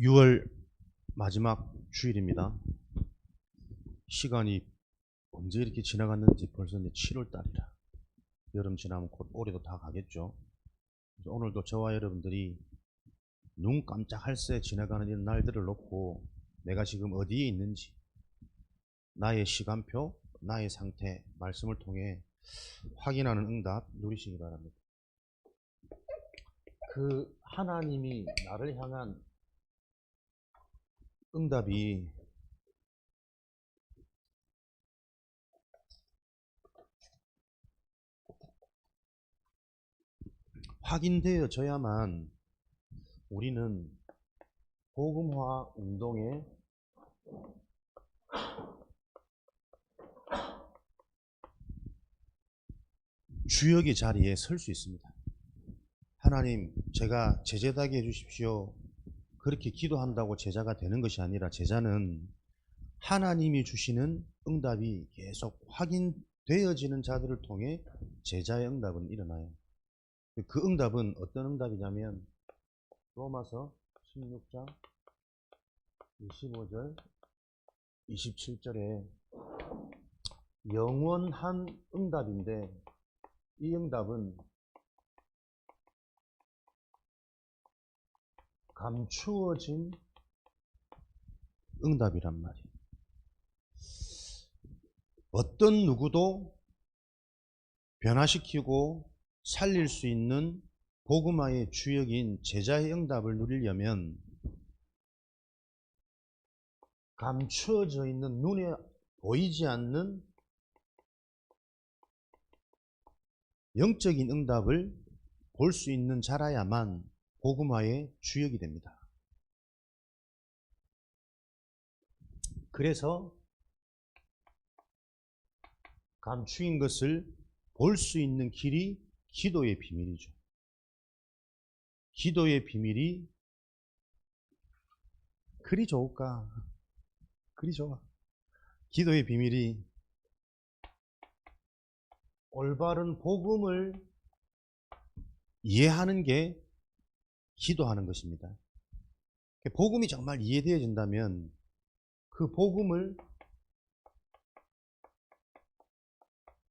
6월 마지막 주일입니다. 시간이 언제 이렇게 지나갔는지 벌써 이제 7월 달이라. 여름 지나면 곧 올해도 다 가겠죠. 오늘도 저와 여러분들이 눈 깜짝할 새 지나가는 이런 날들을 놓고 내가 지금 어디에 있는지 나의 시간표, 나의 상태, 말씀을 통해 확인하는 응답 누리시기 바랍니다. 그 하나님이 나를 향한 응답이 확인되어져야만 우리는 복음화 운동에 주역의 자리에 설 수 있습니다. 하나님, 제가 제자되게 해주십시오. 그렇게 기도한다고 제자가 되는 것이 아니라 제자는 하나님이 주시는 응답이 계속 확인되어지는 자들을 통해 제자의 응답은 일어나요. 그 응답은 어떤 응답이냐면 로마서 16장 25절 27절에 영원한 응답인데 이 응답은 감추어진 응답이란 말이에요. 어떤 누구도 변화시키고 살릴 수 있는 복음화의 주역인 제자의 응답을 누리려면 감추어져 있는 눈에 보이지 않는 영적인 응답을 볼 수 있는 자라야만 복음화의 주역이 됩니다. 그래서 감추인 것을 볼 수 있는 길이 기도의 비밀이죠. 기도의 비밀이 그리 좋을까? 그리 좋아. 기도의 비밀이 올바른 복음을 이해하는 게 기도하는 것입니다. 복음이 정말 이해되어진다면 그 복음을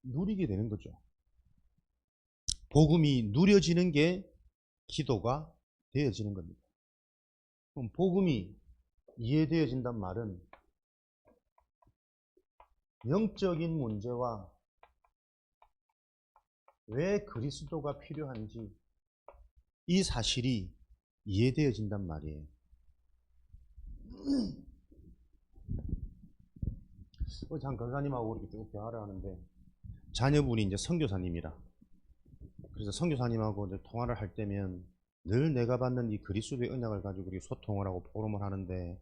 누리게 되는 거죠. 복음이 누려지는 게 기도가 되어지는 겁니다. 그럼 복음이 이해되어진단 말은 영적인 문제와 왜 그리스도가 필요한지 이 사실이 이해되어진단 말이에요. 장 권사님하고 이렇게 쭉 대화를 하는데 자녀분이 이제 선교사님이라 그래서 선교사님하고 이제 통화를 할 때면 늘 내가 받는 이 그리스도의 언약을 가지고 우리 소통을 하고 포럼을 하는데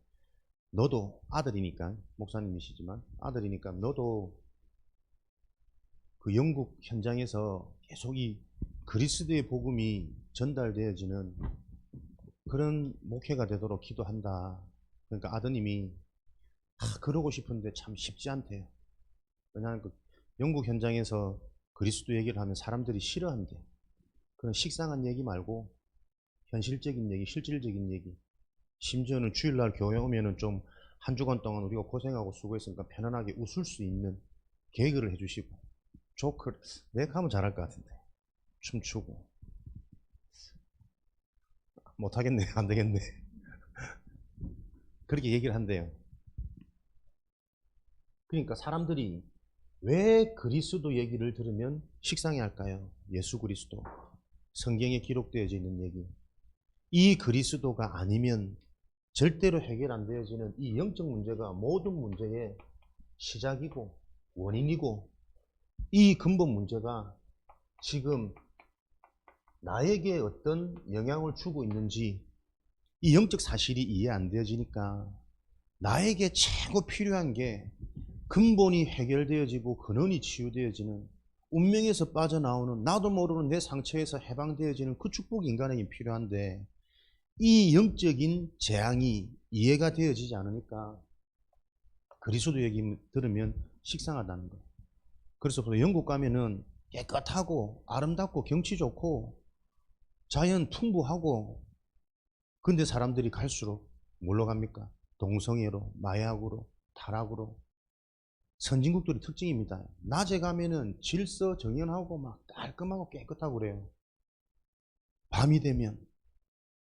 너도 아들이니까 목사님이시지만 아들이니까 너도 그 영국 현장에서 계속 이 그리스도의 복음이 전달되어지는 그런 목회가 되도록 기도한다. 그러니까 아드님이 아, 그러고 싶은데 참 쉽지 않대요. 왜냐하면 그 영국 현장에서 그리스도 얘기를 하면 사람들이 싫어한대. 그런 식상한 얘기 말고 현실적인 얘기, 실질적인 얘기. 심지어는 주일날 교회 오면은 좀 한 주간 동안 우리가 고생하고 수고했으니까 편안하게 웃을 수 있는 계획을 해주시고 조크 내가 하면 잘할 것 같은데 춤추고 못하겠네 안 되겠네 그렇게 얘기를 한대요. 그러니까 사람들이 왜 그리스도 얘기를 들으면 식상해 할까요? 예수 그리스도. 성경에 기록되어져 있는 얘기. 이 그리스도가 아니면 절대로 해결 안 되어지는 이 영적 문제가 모든 문제의 시작이고 원인이고 이 근본 문제가 지금 나에게 어떤 영향을 주고 있는지 이 영적 사실이 이해 안 되어지니까 나에게 최고 필요한 게 근본이 해결되어지고 근원이 치유되어지는 운명에서 빠져나오는 나도 모르는 내 상처에서 해방되어지는 그 축복이 인간에게 필요한데 이 영적인 재앙이 이해가 되어지지 않으니까 그리스도 얘기 들으면 식상하다는 거예요. 그래서 영국 가면은 깨끗하고 아름답고 경치 좋고 자연 풍부하고 근데 사람들이 갈수록 뭘로 갑니까? 동성애로, 마약으로, 타락으로. 선진국들의 특징입니다. 낮에 가면은 질서 정연하고 막 깔끔하고 깨끗하고 그래요. 밤이 되면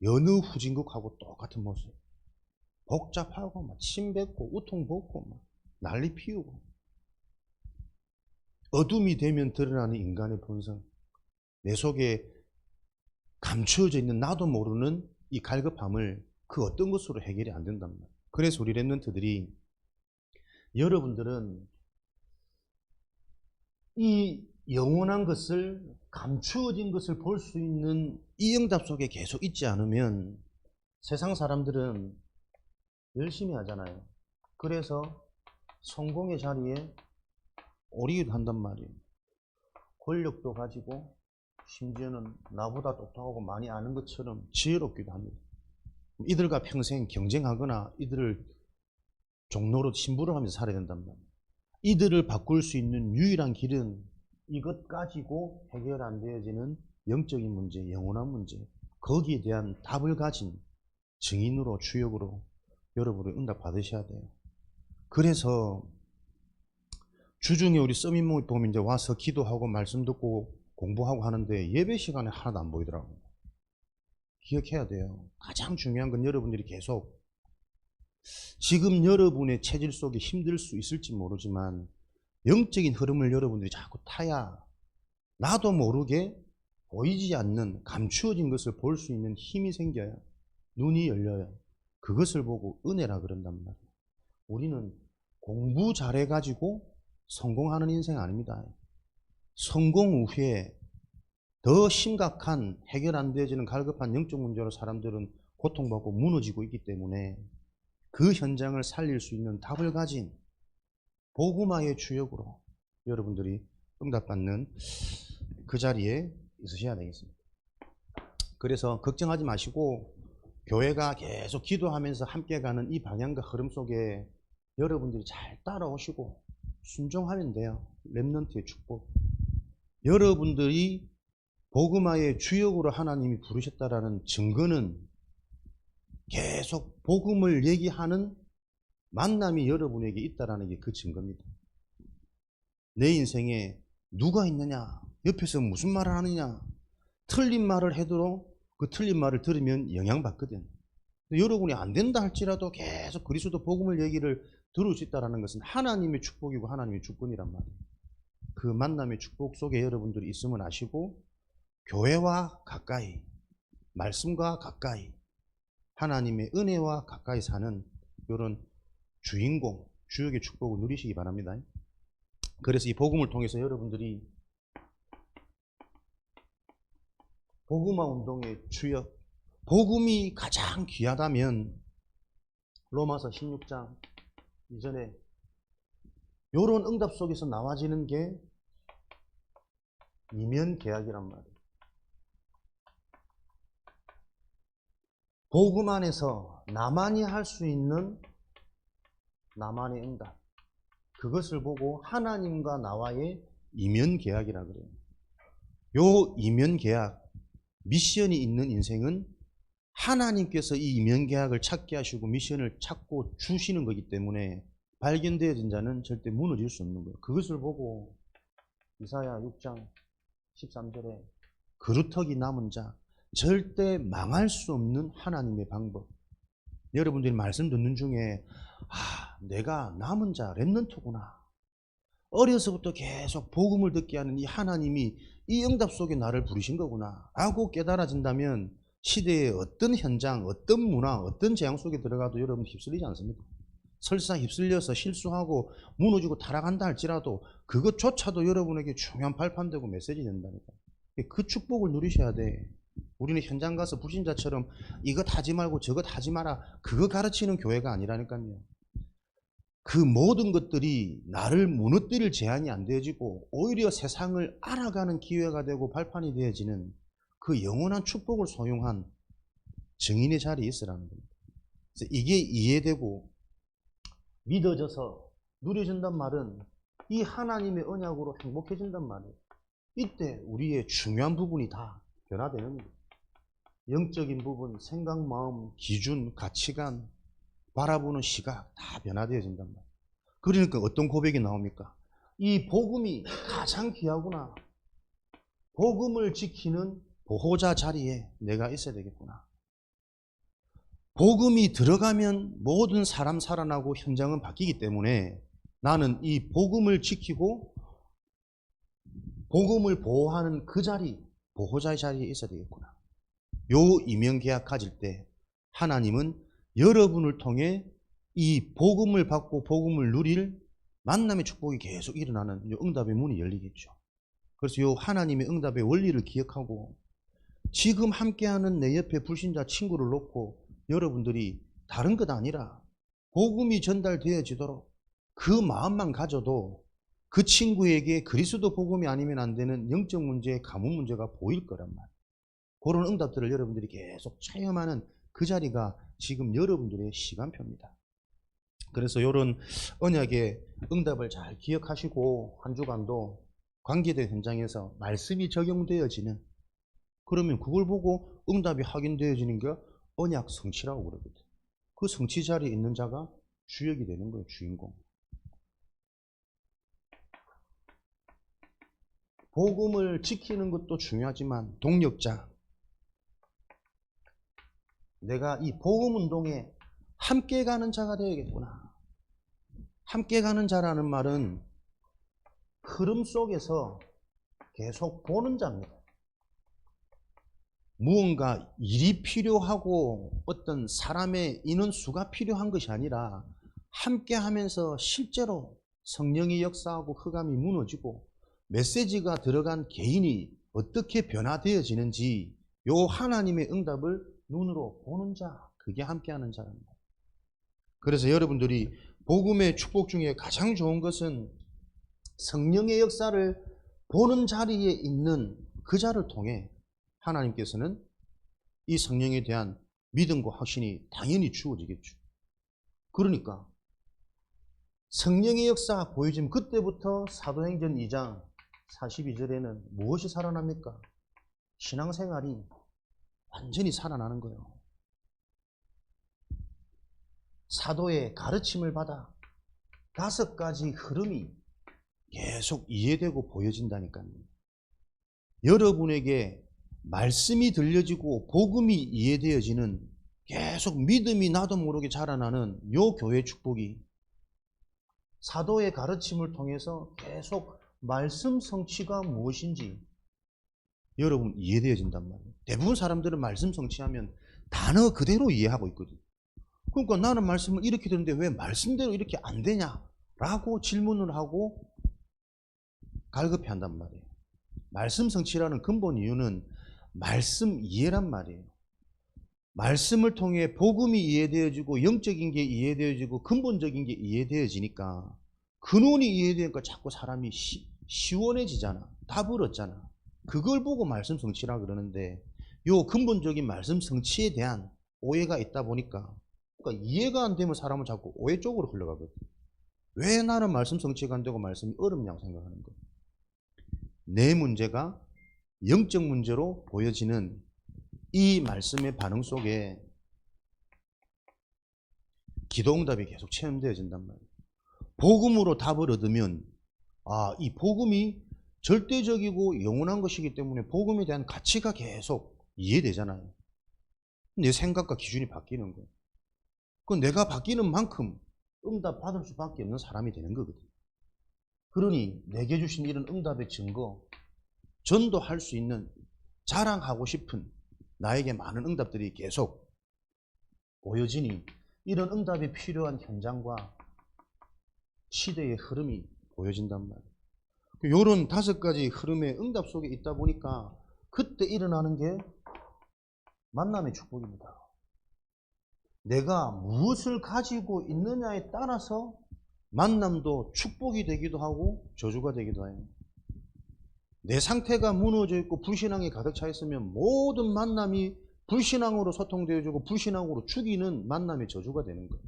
여느 후진국하고 똑같은 모습. 복잡하고 막 침뱉고 우통 벗고 막 난리 피우고. 어둠이 되면 드러나는 인간의 본성. 내 속에 감추어져 있는 나도 모르는 이 갈급함을 그 어떤 것으로 해결이 안 된단 말이에요. 그래서 우리 랩런트들이 여러분들은 이 영원한 것을 감추어진 것을 볼 수 있는 이 응답 속에 계속 있지 않으면 세상 사람들은 열심히 하잖아요. 그래서 성공의 자리에 오리기도 한단 말이에요. 권력도 가지고 심지어는 나보다 똑똑하고 많이 아는 것처럼 지혜롭기도 합니다. 이들과 평생 경쟁하거나 이들을 종로로 신부를 하면서 살아야 된단 말이에요. 이들을 바꿀 수 있는 유일한 길은 이것 가지고 해결 안 되어지는 영적인 문제, 영원한 문제, 거기에 대한 답을 가진 증인으로, 주역으로 여러분을 응답 받으셔야 돼요. 그래서 주중에 우리 서밋 보면 이제 와서 기도하고 말씀 듣고 공부하고 하는데 예배 시간에 하나도 안 보이더라고요. 기억해야 돼요. 가장 중요한 건 여러분들이 계속 지금 여러분의 체질 속에 힘들 수 있을지 모르지만 영적인 흐름을 여러분들이 자꾸 타야 나도 모르게 보이지 않는 감추어진 것을 볼 수 있는 힘이 생겨요. 눈이 열려요. 그것을 보고 은혜라 그런단 말이에요. 우리는 공부 잘해가지고 성공하는 인생 아닙니다. 성공 후에 더 심각한 해결 안 되어지는 갈급한 영적 문제로 사람들은 고통받고 무너지고 있기 때문에 그 현장을 살릴 수 있는 답을 가진 복음화의 주역으로 여러분들이 응답받는 그 자리에 있으셔야 되겠습니다. 그래서 걱정하지 마시고 교회가 계속 기도하면서 함께 가는 이 방향과 흐름 속에 여러분들이 잘 따라오시고 순종하면 돼요. 랩넌트의 축복. 여러분들이 복음화의 주역으로 하나님이 부르셨다라는 증거는 계속 복음을 얘기하는 만남이 여러분에게 있다라는 게 그 증거입니다. 내 인생에 누가 있느냐? 옆에서 무슨 말을 하느냐? 틀린 말을 해도 그 틀린 말을 들으면 영향받거든. 여러분이 안 된다 할지라도 계속 그리스도 복음을 얘기를 들을 수 있다는 것은 하나님의 축복이고 하나님의 주권이란 말이에요. 그 만남의 축복 속에 여러분들이 있음을 아시고 교회와 가까이, 말씀과 가까이, 하나님의 은혜와 가까이 사는 이런 주인공, 주역의 축복을 누리시기 바랍니다. 그래서 이 복음을 통해서 여러분들이 복음화 운동의 주역, 복음이 가장 귀하다면 로마서 16장 이전에 이런 응답 속에서 나와지는 게 이면 계약이란 말이에요. 복음 안에서 나만이 할 수 있는 나만의 응답. 그것을 보고 하나님과 나와의 이면 계약이라 그래요. 요 이면 계약, 미션이 있는 인생은 하나님께서 이 이면 계약을 찾게 하시고 미션을 찾고 주시는 거기 때문에 발견되어진 자는 절대 무너질 수 없는 거예요. 그것을 보고 이사야 6장 13절에 그루터기 남은 자 절대 망할 수 없는 하나님의 방법. 여러분들이 말씀 듣는 중에 아, 내가 남은 자 랩런트구나. 어려서부터 계속 복음을 듣게 하는 이 하나님이 이 응답 속에 나를 부르신 거구나. 라고 깨달아진다면 시대의 어떤 현장, 어떤 문화, 어떤 재앙 속에 들어가도 여러분 휩쓸리지 않습니다. 설사 휩쓸려서 실수하고 무너지고 타락한다 할지라도 그것조차도 여러분에게 중요한 발판되고 메시지 된다니까. 그 축복을 누리셔야 돼. 우리는 현장 가서 불신자처럼 이것 하지 말고 저것 하지 마라. 그거 가르치는 교회가 아니라니까요. 그 모든 것들이 나를 무너뜨릴 제한이 안 되어지고 오히려 세상을 알아가는 기회가 되고 발판이 되어지는 그 영원한 축복을 소용한 증인의 자리에 있으라는 겁니다. 그래서 이게 이해되고 믿어져서 누려진단 말은 이 하나님의 언약으로 행복해진단 말이에요. 이때 우리의 중요한 부분이 다 변화되는 거예요. 영적인 부분, 생각, 마음, 기준, 가치관, 바라보는 시각 다 변화되어진단 말이에요. 그러니까 어떤 고백이 나옵니까? 이 복음이 가장 귀하구나. 복음을 지키는 보호자 자리에 내가 있어야 되겠구나. 복음이 들어가면 모든 사람 살아나고 현장은 바뀌기 때문에 나는 이 복음을 지키고 복음을 보호하는 그 자리, 보호자의 자리에 있어야 되겠구나. 요 이명 계약 가질 때 하나님은 여러분을 통해 이 복음을 받고 복음을 누릴 만남의 축복이 계속 일어나는 요 응답의 문이 열리겠죠. 그래서 요 하나님의 응답의 원리를 기억하고 지금 함께하는 내 옆에 불신자 친구를 놓고 여러분들이 다른 것 아니라 복음이 전달되어지도록 그 마음만 가져도 그 친구에게 그리스도 복음이 아니면 안 되는 영적 문제, 가문 문제가 보일 거란 말이에요. 그런 응답들을 여러분들이 계속 체험하는 그 자리가 지금 여러분들의 시간표입니다. 그래서 이런 언약의 응답을 잘 기억하시고 한 주간도 관계된 현장에서 말씀이 적용되어지는 그러면 그걸 보고 응답이 확인되어지는 게 언약 성취라고 그러거든. 그 성취 자리에 있는 자가 주역이 되는 거예요, 주인공. 복음을 지키는 것도 중요하지만 동력자. 내가 이 복음 운동에 함께 가는 자가 되야겠구나. 함께 가는 자라는 말은 흐름 속에서 계속 보는 자입니다. 무언가 일이 필요하고 어떤 사람의 인원수가 필요한 것이 아니라 함께 하면서 실제로 성령이 역사하고 흑암이 무너지고 메시지가 들어간 개인이 어떻게 변화되어지는지 요 하나님의 응답을 눈으로 보는 자, 그게 함께하는 자랍니다. 그래서 여러분들이 복음의 축복 중에 가장 좋은 것은 성령의 역사를 보는 자리에 있는 그 자를 통해 하나님께서는 이 성령에 대한 믿음과 확신이 당연히 주어지겠죠. 그러니까 성령의 역사가 보여지면 그때부터 사도행전 2장 42절에는 무엇이 살아납니까? 신앙생활이 완전히 살아나는 거예요. 사도의 가르침을 받아 다섯 가지 흐름이 계속 이해되고 보여진다니까요. 여러분에게 말씀이 들려지고 복음이 이해되어지는 계속 믿음이 나도 모르게 자라나는 요 교회 축복이 사도의 가르침을 통해서 계속 말씀 성취가 무엇인지 여러분 이해되어진단 말이에요. 대부분 사람들은 말씀 성취하면 단어 그대로 이해하고 있거든. 그러니까 나는 말씀을 이렇게 듣는데 왜 말씀대로 이렇게 안 되냐? 라고 질문을 하고 갈급해 한단 말이에요. 말씀 성취라는 근본 이유는 말씀 이해란 말이에요. 말씀을 통해 복음이 이해되어지고 영적인 게 이해되어지고 근본적인 게 이해되어지니까 근원이 이해되니까 자꾸 사람이 시, 시원해지잖아. 답을 얻잖아. 그걸 보고 말씀 성취라 그러는데 요 근본적인 말씀 성취에 대한 오해가 있다 보니까 그러니까 이해가 안 되면 사람은 자꾸 오해 쪽으로 흘러가거든. 왜 나는 말씀 성취가 안 되고 말씀이 어렵냐고 생각하는 거야. 내 문제가 영적 문제로 보여지는 이 말씀의 반응 속에 기도응답이 계속 체험되어진단 말이에요. 복음으로 답을 얻으면 아, 이 복음이 절대적이고 영원한 것이기 때문에 복음에 대한 가치가 계속 이해되잖아요. 내 생각과 기준이 바뀌는 거예요. 그 내가 바뀌는 만큼 응답 받을 수밖에 없는 사람이 되는 거거든. 그러니 내게 주신 이런 응답의 증거, 전도할 수 있는 자랑하고 싶은 나에게 많은 응답들이 계속 보여지니 이런 응답이 필요한 현장과 시대의 흐름이 보여진단 말이에요. 이런 다섯 가지 흐름의 응답 속에 있다 보니까 그때 일어나는 게 만남의 축복입니다. 내가 무엇을 가지고 있느냐에 따라서 만남도 축복이 되기도 하고 저주가 되기도 해요. 내 상태가 무너져 있고 불신앙이 가득 차 있으면 모든 만남이 불신앙으로 소통되어지고 불신앙으로 죽이는 만남의 저주가 되는 거예요.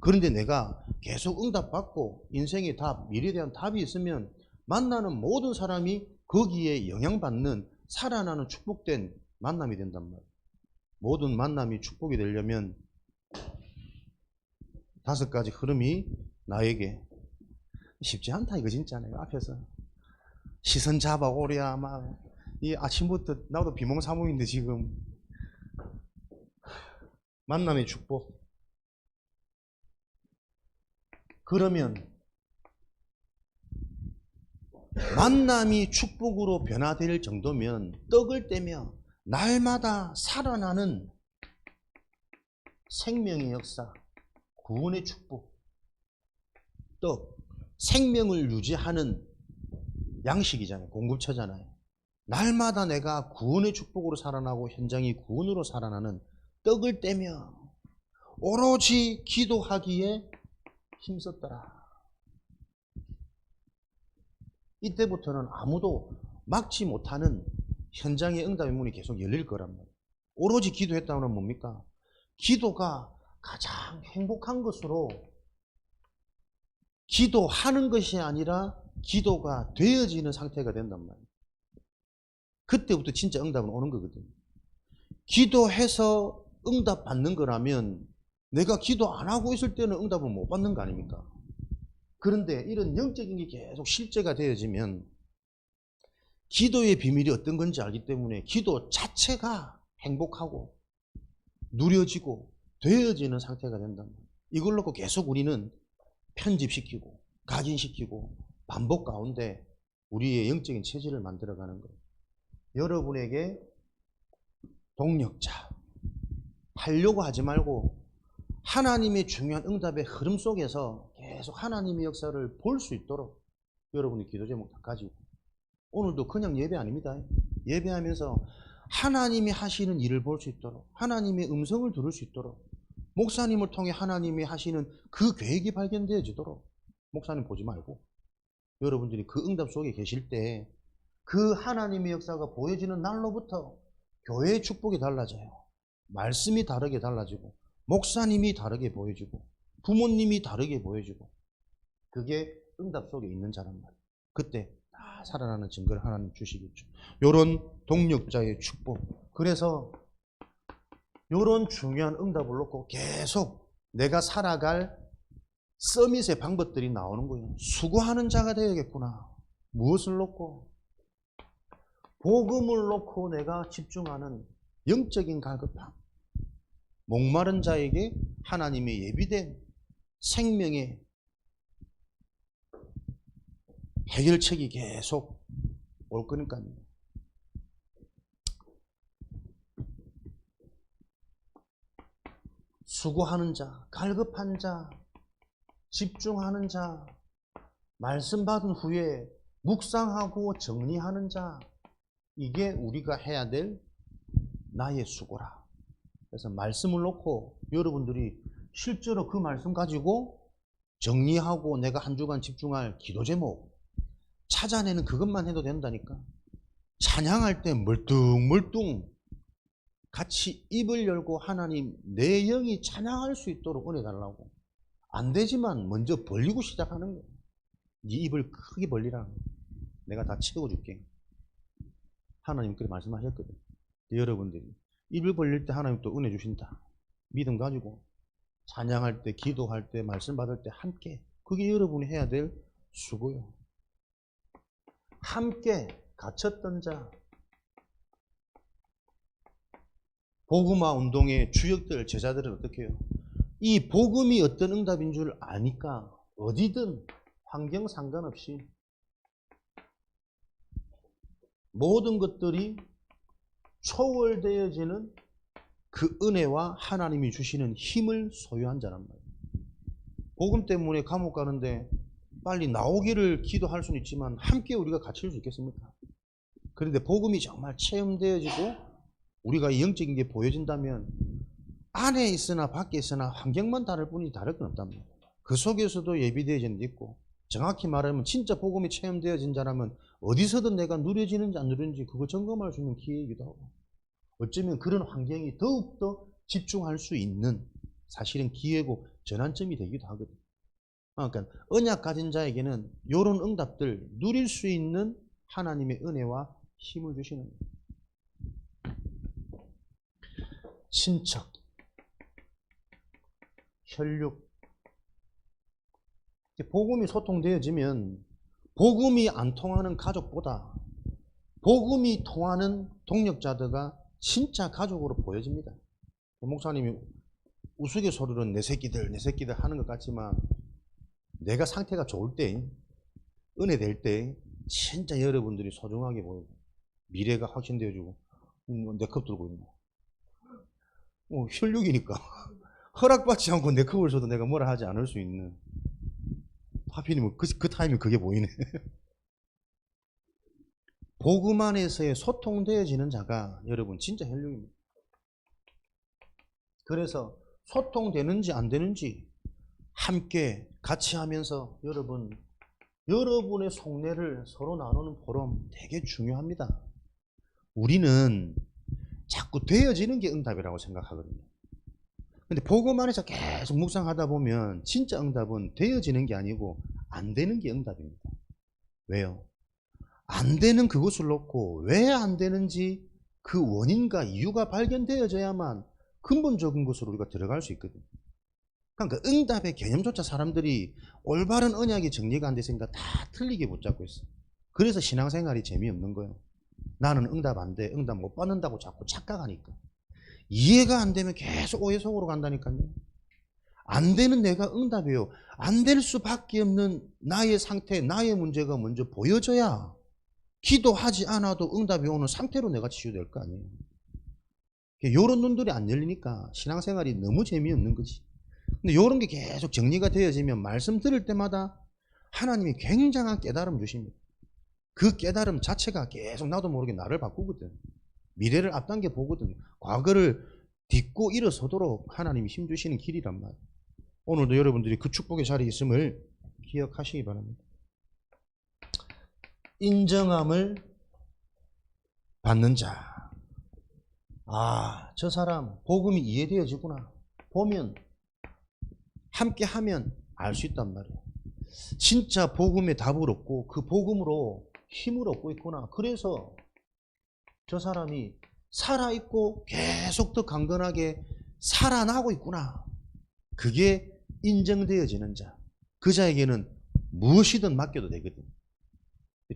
그런데 내가 계속 응답받고 인생의 답, 미래에 대한 답이 있으면 만나는 모든 사람이 거기에 영향받는 살아나는 축복된 만남이 된단 말이에요. 모든 만남이 축복이 되려면 다섯 가지 흐름이 나에게 쉽지 않다 이거 진짜 내가 앞에서 시선 잡아오랴 막 이 아침부터 나도 비몽사몽인데 지금. 만남의 축복. 그러면 만남이 축복으로 변화될 정도면 떡을 떼며 날마다 살아나는 생명의 역사, 구원의 축복, 떡, 생명을 유지하는 양식이잖아요. 공급처잖아요. 날마다 내가 구원의 축복으로 살아나고 현장이 구원으로 살아나는 떡을 떼며 오로지 기도하기에 힘썼더라. 이때부터는 아무도 막지 못하는 현장의 응답의 문이 계속 열릴 거란 말이에요. 오로지 기도했다는 뭡니까? 기도가 가장 행복한 것으로 기도하는 것이 아니라 기도가 되어지는 상태가 된단 말이에요. 그때부터 진짜 응답은 오는 거거든요. 기도해서 응답 받는 거라면 내가 기도 안 하고 있을 때는 응답을 못 받는 거 아닙니까? 그런데 이런 영적인 게 계속 실제가 되어지면 기도의 비밀이 어떤 건지 알기 때문에 기도 자체가 행복하고 누려지고 되어지는 상태가 된단 말이에요. 이걸 놓고 계속 우리는 편집시키고 각인시키고 반복 가운데 우리의 영적인 체질을 만들어가는 거예요. 여러분에게 동력자 하려고 하지 말고 하나님의 중요한 응답의 흐름 속에서 계속 하나님의 역사를 볼 수 있도록 여러분이 기도 제목 다 가지고 오늘도 그냥 예배 아닙니다. 예배하면서 하나님이 하시는 일을 볼 수 있도록 하나님의 음성을 들을 수 있도록 목사님을 통해 하나님이 하시는 그 계획이 발견되어지도록 목사님 보지 말고 여러분들이 그 응답 속에 계실 때 그 하나님의 역사가 보여지는 날로부터 교회의 축복이 달라져요. 말씀이 다르게 달라지고 목사님이 다르게 보여지고 부모님이 다르게 보여지고 그게 응답 속에 있는 자란 말이에요. 그때 다 살아나는 증거를 하나님 주시겠죠. 요런 동력자의 축복. 그래서 요런 중요한 응답을 놓고 계속 내가 살아갈 서밋의 방법들이 나오는 거예요. 수고하는 자가 되어야겠구나. 무엇을 놓고? 복음을 놓고 내가 집중하는 영적인 갈급함. 목마른 자에게 하나님의 예비된 생명의 해결책이 계속 올 거니까요. 수고하는 자, 갈급한 자, 집중하는 자, 말씀 받은 후에 묵상하고 정리하는 자, 이게 우리가 해야 될 나의 수고라. 그래서 말씀을 놓고 여러분들이 실제로 그 말씀 가지고 정리하고 내가 한 주간 집중할 기도 제목 찾아내는 그것만 해도 된다니까. 찬양할 때 멀뚱멀뚱 같이 입을 열고 하나님 내 영이 찬양할 수 있도록 은혜 달라고. 안 되지만 먼저 벌리고 시작하는 거예요. 네 입을 크게 벌리라. 내가 다 채워줄게. 하나님 그렇게 말씀하셨거든. 여러분들이 입을 벌릴 때 하나님 또 은혜 주신다. 믿음 가지고 찬양할 때, 기도할 때, 말씀 받을 때 함께 그게 여러분이 해야 될 수고요. 함께 갇혔던 자 복음화 운동의 주역들 제자들은 어떻게 해요? 이 복음이 어떤 응답인 줄 아니까 어디든 환경 상관없이 모든 것들이 초월되어지는 그 은혜와 하나님이 주시는 힘을 소유한 자란 말이에요. 복음 때문에 감옥 가는데 빨리 나오기를 기도할 수는 있지만 함께 우리가 갇힐 수 있겠습니까? 그런데 복음이 정말 체험되어지고 우리가 이 영적인 게 보여진다면 안에 있으나 밖에 있으나 환경만 다를 뿐이 다를 건 없단 말이에요. 그 속에서도 예비되어지는 게 있고 정확히 말하면 진짜 복음이 체험되어진 자라면 어디서든 내가 누려지는지 안 누려지는지 그거 점검할 수 있는 기회이기도 하고 어쩌면 그런 환경이 더욱더 집중할 수 있는 사실은 기회고 전환점이 되기도 하거든요. 그러니까 언약 가진 자에게는 이런 응답들 누릴 수 있는 하나님의 은혜와 힘을 주시는 거예요. 친척, 혈육, 복음이 소통되어지면 복음이 안 통하는 가족보다 복음이 통하는 동력자들과 진짜 가족으로 보여집니다. 목사님이 우스갯소리로 내 새끼들 내 새끼들 하는 것 같지만 내가 상태가 좋을 때 은혜 될 때 진짜 여러분들이 소중하게 보이고 미래가 확신되어지고 음, 내컵 들고 있네. 어, 혈육이니까 허락받지 않고 내 컵을 줘도 내가 뭐라 하지 않을 수 있는 하필이면 그, 그 타이밍 그게 보이네. 복음 안에서의 소통되어지는 자가 여러분 진짜 혈육입니다. 그래서 소통되는지 안 되는지 함께 같이 하면서 여러분 여러분의 속내를 서로 나누는 포럼 되게 중요합니다. 우리는 자꾸 되어지는 게 응답이라고 생각하거든요. 근데 복음 안에서 계속 묵상하다 보면 진짜 응답은 되어지는 게 아니고 안 되는 게 응답입니다. 왜요? 안 되는 그것을 놓고 왜 안 되는지 그 원인과 이유가 발견되어져야만 근본적인 것으로 우리가 들어갈 수 있거든요. 그러니까 그 응답의 개념조차 사람들이 올바른 언약이 정리가 안 됐으니까 다 틀리게 붙잡고 있어. 그래서 신앙생활이 재미없는 거예요. 나는 응답 안 돼. 응답 못 받는다고 자꾸 착각하니까. 이해가 안 되면 계속 오해 속으로 간다니까요. 안 되는 내가 응답이에요. 안 될 수밖에 없는 나의 상태, 나의 문제가 먼저 보여져야 기도하지 않아도 응답이 오는 상태로 내가 치유될 거 아니에요. 이런 눈들이 안 열리니까 신앙생활이 너무 재미없는 거지. 근데 이런 게 계속 정리가 되어지면 말씀 들을 때마다 하나님이 굉장한 깨달음 주십니다. 그 깨달음 자체가 계속 나도 모르게 나를 바꾸거든. 미래를 앞당겨 보거든. 과거를 딛고 일어서도록 하나님이 힘주시는 길이란 말이에요. 오늘도 여러분들이 그 축복의 자리에 있음을 기억하시기 바랍니다. 인정함을 받는 자. 아, 저 사람 복음이 이해되어지구나. 보면 함께 하면 알 수 있단 말이에요. 진짜 복음의 답을 얻고 그 복음으로 힘을 얻고 있구나. 그래서 저 사람이 살아있고 계속 더 강건하게 살아나고 있구나. 그게 인정되어지는 자. 그 자에게는 무엇이든 맡겨도 되거든.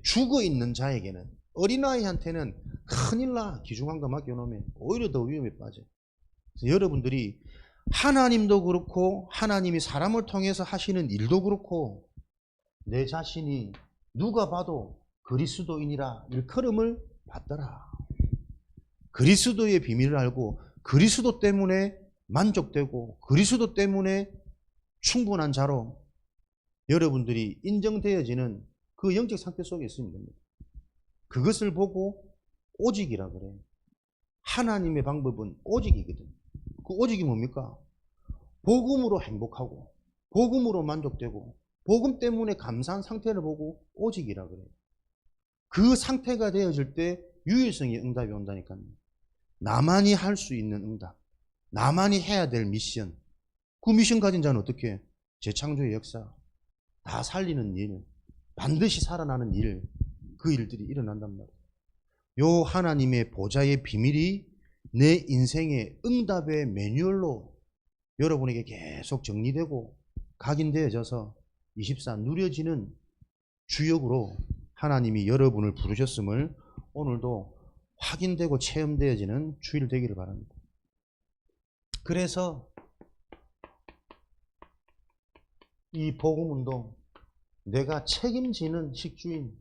죽어 있는 자에게는 어린아이한테는 큰일 나. 기중한 거 맡겨놓으면 오히려 더 위험에 빠져. 그래서 여러분들이 하나님도 그렇고 하나님이 사람을 통해서 하시는 일도 그렇고 내 자신이 누가 봐도 그리스도인이라 일컬음을 받더라. 그리스도의 비밀을 알고 그리스도 때문에 만족되고 그리스도 때문에 충분한 자로 여러분들이 인정되어지는 그 영적 상태 속에 있으면 됩니다. 그것을 보고 오직이라 그래요. 하나님의 방법은 오직이거든. 그 오직이 뭡니까? 복음으로 행복하고 복음으로 만족되고 복음 때문에 감사한 상태를 보고 오직이라 그래요. 그 상태가 되어질 때 유일성의 응답이 온다니까요. 나만이 할 수 있는 응답, 나만이 해야 될 미션. 그 미션 가진 자는 어떻게? 재창조의 역사, 다 살리는 일, 반드시 살아나는 일, 그 일들이 일어난단 말이에요. 요 하나님의 보좌의 비밀이 내 인생의 응답의 매뉴얼로 여러분에게 계속 정리되고 각인되어져서 24 누려지는 주역으로 하나님이 여러분을 부르셨음을 오늘도 확인되고 체험되어지는 주일 되기를 바랍니다. 그래서 이 복음운동 내가 책임지는 식주인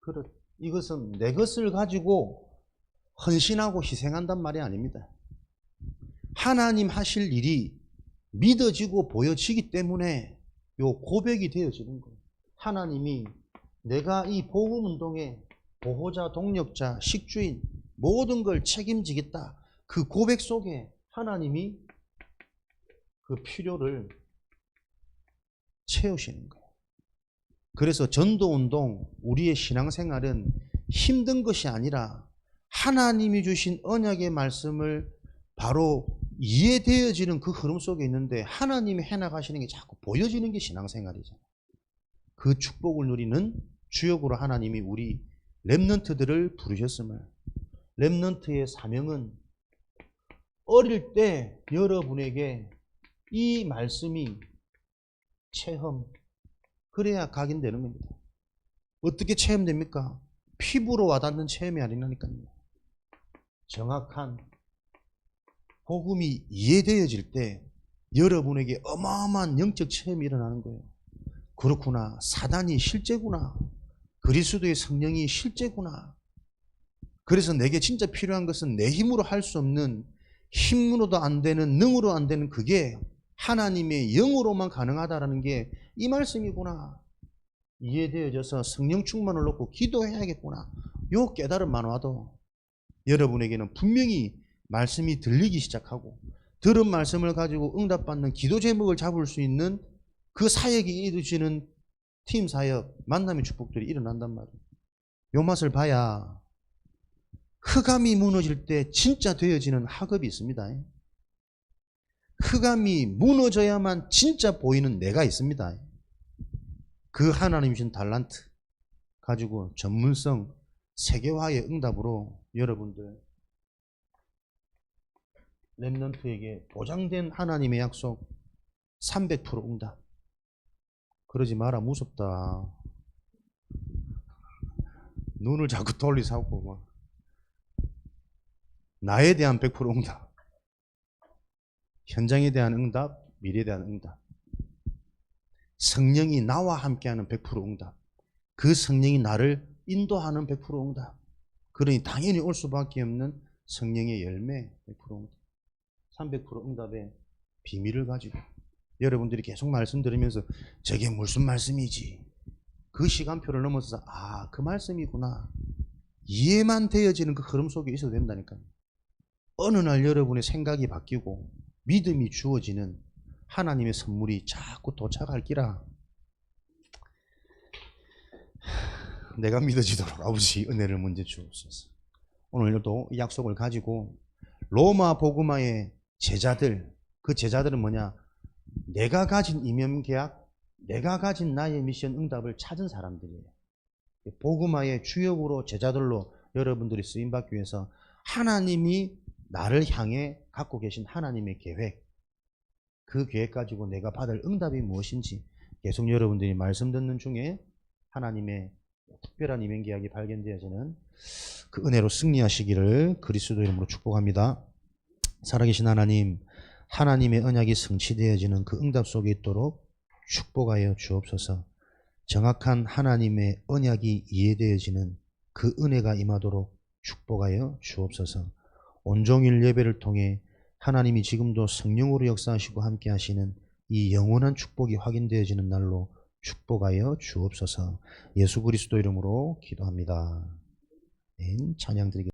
그렇 이것은 내 것을 가지고 헌신하고 희생한단 말이 아닙니다. 하나님 하실 일이 믿어지고 보여지기 때문에 요 고백이 되어지는 거예요. 하나님이 내가 이 복음 운동의 보호자, 동력자, 식주인 모든 걸 책임지겠다. 그 고백 속에 하나님이 그 필요를 채우시는 거예요. 그래서 전도 운동, 우리의 신앙생활은 힘든 것이 아니라 하나님이 주신 언약의 말씀을 바로 이해되어지는 그 흐름 속에 있는데 하나님이 해나가시는 게 자꾸 보여지는 게 신앙생활이잖아요. 그 축복을 누리는 주역으로 하나님이 우리 랩넌트들을 부르셨음을 랩넌트의 사명은 어릴 때 여러분에게 이 말씀이 체험. 그래야 각인되는 겁니다. 어떻게 체험됩니까? 피부로 와닿는 체험이 아니라니까요. 정확한 복음이 이해되어질 때 여러분에게 어마어마한 영적 체험이 일어나는 거예요. 그렇구나. 사단이 실제구나. 그리스도의 성령이 실제구나. 그래서 내게 진짜 필요한 것은 내 힘으로 할 수 없는 힘으로도 안 되는 능으로 안 되는 그게 하나님의 영으로만 가능하다라는 게 이 말씀이구나. 이해되어져서 성령 충만을 놓고 기도해야겠구나. 요 깨달음만 와도 여러분에게는 분명히 말씀이 들리기 시작하고 들은 말씀을 가지고 응답받는 기도 제목을 잡을 수 있는 그 사역이 이루어지는 팀 사역, 만남의 축복들이 일어난단 말이에요. 요 맛을 봐야 흑암이 무너질 때 진짜 되어지는 학업이 있습니다. 흑암이 무너져야만 진짜 보이는 내가 있습니다. 그 하나님 신 달란트 가지고 전문성 세계화의 응답으로 여러분들 랩넌트에게 보장된 하나님의 약속 300% 응답 그러지 마라 무섭다. 눈을 자꾸 돌리사고 막. 나에 대한 100% 응답. 현장에 대한 응답 미래에 대한 응답. 성령이 나와 함께하는 100% 응답. 그 성령이 나를 인도하는 100% 응답. 그러니 당연히 올 수밖에 없는 성령의 열매 100% 응답. 300% 응답의 비밀을 가지고 여러분들이 계속 말씀 들으면서 저게 무슨 말씀이지? 그 시간표를 넘어서 아 그 말씀이구나. 이해만 되어지는 그 흐름 속에 있어도 된다니까요 어느 날 여러분의 생각이 바뀌고 믿음이 주어지는 하나님의 선물이 자꾸 도착할 기라. 내가 믿어지도록 아버지 은혜를 먼저 주옵소서. 오늘도 이 약속을 가지고 로마 복음화의 제자들 그 제자들은 뭐냐 내가 가진 이면 계약 내가 가진 나의 미션 응답을 찾은 사람들이에요 복음화의 주역으로 제자들로 여러분들이 쓰임 받기 위해서 하나님이 나를 향해 갖고 계신 하나님의 계획 그 계획 가지고 내가 받을 응답이 무엇인지 계속 여러분들이 말씀 듣는 중에 하나님의 특별한 이면 계약이 발견되어지는 그 은혜로 승리하시기를 그리스도 이름으로 축복합니다. 살아계신 하나님, 하나님의 언약이 성취되어지는 그 응답 속에 있도록 축복하여 주옵소서. 정확한 하나님의 언약이 이해되어지는 그 은혜가 임하도록 축복하여 주옵소서. 온종일 예배를 통해 하나님이 지금도 성령으로 역사하시고 함께 하시는 이 영원한 축복이 확인되어지는 날로 축복하여 주옵소서. 예수 그리스도 이름으로 기도합니다. 찬양 드리겠습니다.